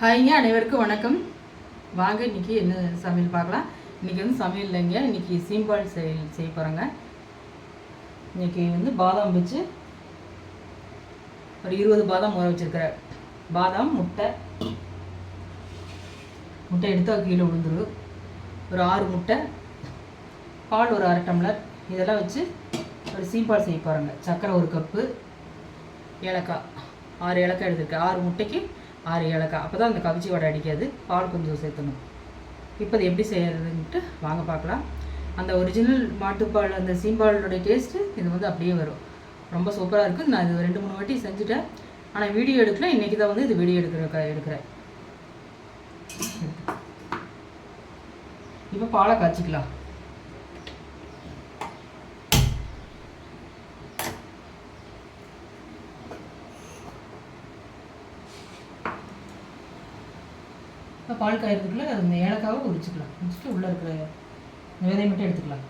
ஹாய்ங்க அனைவருக்கும் வணக்கம். வாங்க இன்னைக்கு என்ன சமையல் பார்க்கலாம். இன்றைக்கி வந்து சமையல் இல்லைங்க. இன்னைக்கு சீம்பால் செய் செய்ய போகிறோங்க இன்னைக்கு வந்து பாதாம் வச்சு ஒரு இருபது பாதாம் ஊற வச்சுருக்கிறேன். பாதாம் முட்டை. முட்டை எடுத்து கீழே விழுந்துரு ஒரு ஆறு முட்டை. பால் ஒரு அரை டம்ளர். இதெல்லாம் வச்சு ஒரு சீம்பால் செய்ய போகிறோங்க சர்க்கரை ஒரு கப்பு. ஏலக்காய். ஆறு ஏலக்காய் எடுத்துருக்கேன். ஆறு முட்டைக்கு ஆறு ஏலக்காய். அப்போ தான் அந்த கவிச்சி வடை அடிக்காது. பால் கொஞ்சம் சேர்த்தணும். இப்போ அது எப்படி செய்யறதுன்ட்டு வாங்க பார்க்கலாம். அந்த ஒரிஜினல் மாட்டுப்பால் அந்த சீம்பாலோடைய டேஸ்ட்டு இது வந்து அப்படியே வரும். ரொம்ப சூப்பராக இருக்குது நான் இது ரெண்டு மூணு வாட்டி செஞ்சுட்டேன். ஆனால் வீடியோ எடுக்கல. இன்றைக்கி தான் வந்து இது வீடியோ எடுக்கிற எடுக்கிறேன். இப்போ பாலை காய்ச்சிக்கலாம். பால் காயறதுக்குள்ள அந்த ஏலக்காவை உரிச்சுக்கலாம் உரிச்சிட்டு உள்ளே இருக்கிற இந்த விதையை மட்டும் எடுத்துக்கலாம்.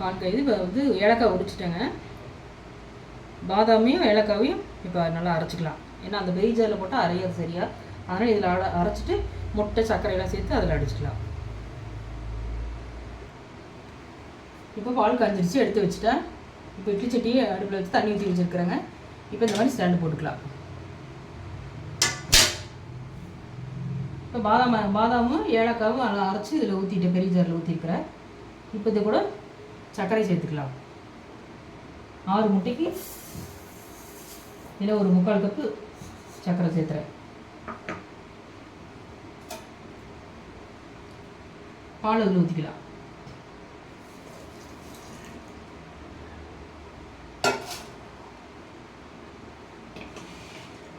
பால் காயுது இப்போ வந்து ஏலக்காய் உரிச்சிட்டேங்க. பாதாமையும் ஏலக்காவையும் இப்போ நல்லா அரைச்சிக்கலாம். ஏன்னா அந்த பெரிய ஜாரில் போட்டால் அரையாது சரியா? அதனால் இதில் அட அரைச்சிட்டு முட்டை சர்க்கரையெல்லாம் சேர்த்து அதில் அடிச்சுக்கலாம். இப்போ பால் காஞ்சிருச்சு எடுத்து வச்சுட்டேன். இப்போ இட்லி சட்டியை அடுப்பில் வச்சு தண்ணி ஊற்றி வச்சுருக்குறேங்க. இப்போ இந்த மாதிரி ஸ்டாண்டு போட்டுக்கலாம். இப்போ பாதாம் பாதாமும் ஏலக்காவும் நல்லா அரைச்சி இதில் ஊற்றிட்டேன் பெரிய ஜாரில் ஊற்றிருக்கிறேன் இப்போ இது கூட சர்க்கரை சேர்த்துக்கலாம். ஆறு முட்டைக்கு இதில் ஒரு முக்கால் கப்பு சர்க்கரை சேர்த்துறேன் பால் அதில் ஊற்றிக்கலாம்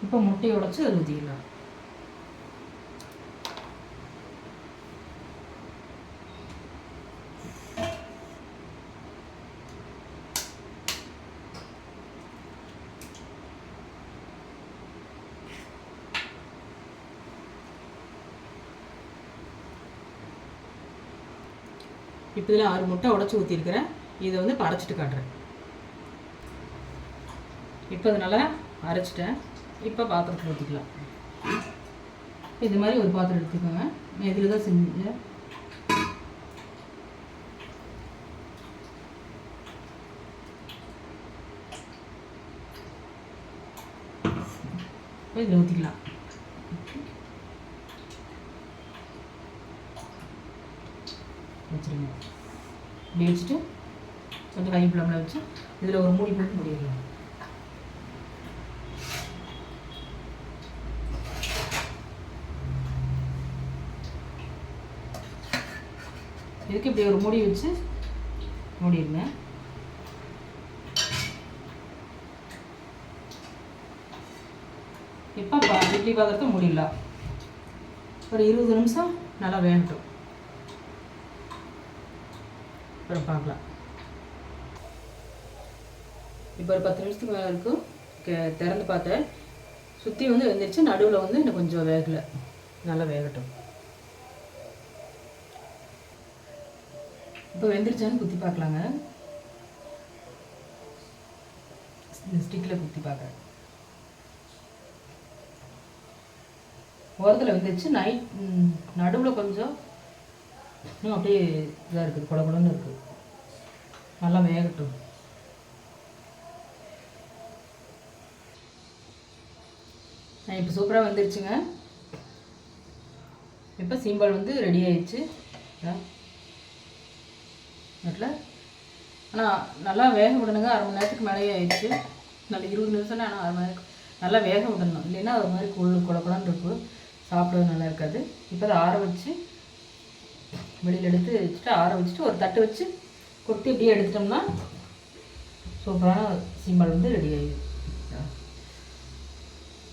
இப்போ முட்டையை உடச்சி அதில் ஊற்றிக்கலாம் இப்போ இதில் ஆறு முட்டை உடச்சி ஊற்றிருக்கிறேன் இதை வந்து இப்போ அரைச்சிட்டு காட்டுறேன். இப்போ அதனால் அரைச்சிட்டேன். இப்போ பாத்திரத்தில் ஊற்றிக்கலாம் இது மாதிரி ஒரு பாத்திரம் எடுத்துக்கோங்க. இதில் தான் செஞ்சேன். இப்போ இதில் ஊற்றிக்கலாம் வச்சுருங்க. இப்படி வச்சுட்டு கொஞ்சம் கை ஃப்ளேமில் வச்சு இதில் ஒரு மூடி போட்டு மூடிடலாம். இதுக்கு இப்படி ஒரு மூடி வச்சு மூடிடுங்க. இப்போ இட்லி பாத்திரத்தை மூடிடலாம். ஒரு இருபது நிமிஷம் நல்லா வேகட்டும். அப்புறம் பார்க்கலாம். இப்போ ஒரு பத்து நிமிஷத்துக்கு மேலே இருக்கும். திறந்து பார்த்தேன். சுற்றி வந்து வெந்துருச்சு நடுவில் வந்து இன்னும் கொஞ்சம் வேகலை. நல்லா வேகட்டும். இப்போ வெந்துருச்சான்னு குத்தி பார்க்கலாங்க. இந்த ஸ்டிக்கில் குத்தி பார்க்குறேன். ஓரத்தில் வந்துருச்சு. நைட் நடுவில் கொஞ்சம் இன்னும் அப்படியே இதாக இருக்குது குட குடன்னு இருக்குது. நல்லா வேகட்டும் இப்போ சூப்பராக வந்துருச்சுங்க. இப்போ சீம்பால் வந்து ரெடி ஆயிடுச்சு. நட்டில் ஆனால் நல்லா வேக விடணுங்க. அரை மணி நேரத்துக்கு மேலேயே ஆயிடுச்சு. நல்ல இருபது நிமிஷம் ஆனால் அரை மணி நேரம் நல்லா வேக விடணும். இல்லைன்னா ஒரு மாதிரி குழு குட இருக்கும். சாப்பிடவே நல்லா இருக்காது. இப்போ அதை ஆற வச்சு வெளியில் எடுத்து வச்சுட்டு ஆற வச்சுட்டு ஒரு தட்டு வச்சு கொட்டி இப்படியே எடுத்துட்டோம்னா சூப்பரான சீம்பால் வந்து ரெடி ஆகிடுது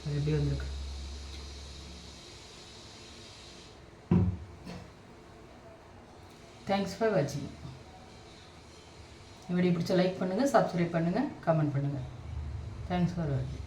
அது எப்படி வந்திருக்கு? தேங்க்ஸ் ஃபார் வாட்சிங் வீடியோ பிடிச்ச லைக் பண்ணுங்கள் சப்ஸ்கிரைப் பண்ணுங்கள் கமெண்ட் பண்ணுங்கள் தேங்க்ஸ் ஃபார் வாட்சிங்